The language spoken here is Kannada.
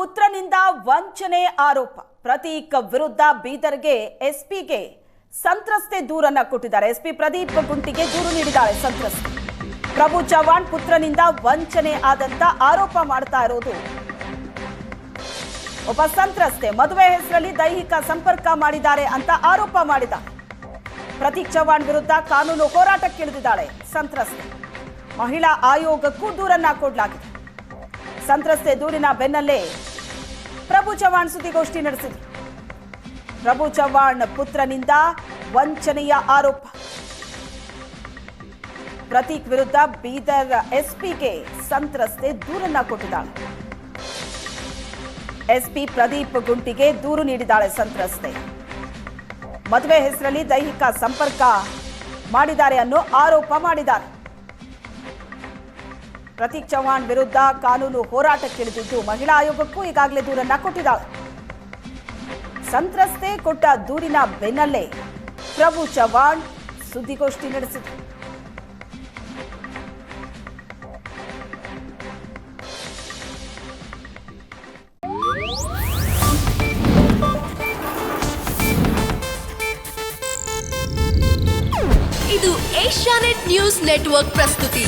ಪುತ್ರನಿಂದ ವಂಚನೆ ಆರೋಪ. ಪ್ರತೀಕ್ ವಿರುದ್ಧ ಬೀದರ್ಗೆ ಎಸ್ಪಿಗೆ ಸಂತ್ರಸ್ತೆ ದೂರನ್ನ ಕೊಟ್ಟಿದ್ದಾರೆ. ಎಸ್ಪಿ ಪ್ರದೀಪ್ ಗುಂಟಿಗೆ ದೂರು ನೀಡಿದ್ದಾರೆ ಸಂತ್ರಸ್ತೆ. ಪ್ರಭು ಚವ್ಹಾಣ್ ಪುತ್ರನಿಂದ ವಂಚನೆ ಆದಂತ ಆರೋಪ ಮಾಡ್ತಾ ಇರೋದು. ಒಬ್ಬ ಸಂತ್ರಸ್ತೆ ಮದುವೆ ಹೆಸರಲ್ಲಿ ದೈಹಿಕ ಸಂಪರ್ಕ ಮಾಡಿದ್ದಾರೆ ಅಂತ ಆರೋಪ ಮಾಡಿದ. ಪ್ರತೀಕ್ ಚವ್ಹಾಣ್ ವಿರುದ್ಧ ಕಾನೂನು ಹೋರಾಟಕ್ಕಿಳಿದಿದ್ದಾಳೆ ಸಂತ್ರಸ್ತೆ. ಮಹಿಳಾ ಆಯೋಗಕ್ಕೂ ದೂರನ್ನ ಕೊಡಲಾಗಿದೆ. ಸಂತ್ರಸ್ತೆ ದೂರಿನ ಬೆನ್ನಲ್ಲೇ ಪ್ರಭು ಚವ್ಹಾಣ್ ಸುದ್ದಿಗೋಷ್ಠಿ ನಡೆಸಿದರು ಪ್ರಭು ಚವ್ಹಾಣ್ ಪುತ್ರನಿಂದ ವಂಚನೆಯ ಆರೋಪ. ಪ್ರತೀಕ್ ವಿರುದ್ಧ ಬೀದರ್ ಎಸ್ಪಿಗೆ ಸಂತ್ರಸ್ತೆ ದೂರನ್ನ ಕೊಟ್ಟಿದ್ದಾಳೆ. ಎಸ್ಪಿ ಪ್ರದೀಪ್ ಗುಂಟಿಗೆ ದೂರು ನೀಡಿದ್ದಾಳೆ ಸಂತ್ರಸ್ತೆ. ಮದುವೆ ಹೆಸರಲ್ಲಿ ದೈಹಿಕ ಸಂಪರ್ಕ ಮಾಡಿದ್ದಾರೆ ಅನ್ನೋ ಆರೋಪ ಮಾಡಿದ್ದಾರೆ. ಪ್ರತೀಕ್ ಚೌಹಾಣ್ ವಿರುದ್ಧ ಕಾನೂನು ಹೋರಾಟಕ್ಕಿಳಿದಿದ್ದು ಮಹಿಳಾ ಆಯೋಗಕ್ಕೂ ಈಗಾಗಲೇ ದೂರನ್ನ ಕೊಟ್ಟಿದ್ದಾರೆ. ಸಂತ್ರಸ್ತೆ ಕೊಟ್ಟ ದೂರಿನ ಬೆನ್ನಲ್ಲೇ ಪ್ರಭು ಚವ್ಹಾಣ್ ಸುದ್ದಿಗೋಷ್ಠಿ ನಡೆಸಿದರು. ಇದು ಏಷ್ಯಾನೆಟ್ ನ್ಯೂಸ್ ನೆಟ್ವರ್ಕ್ ಪ್ರಸ್ತುತಿ.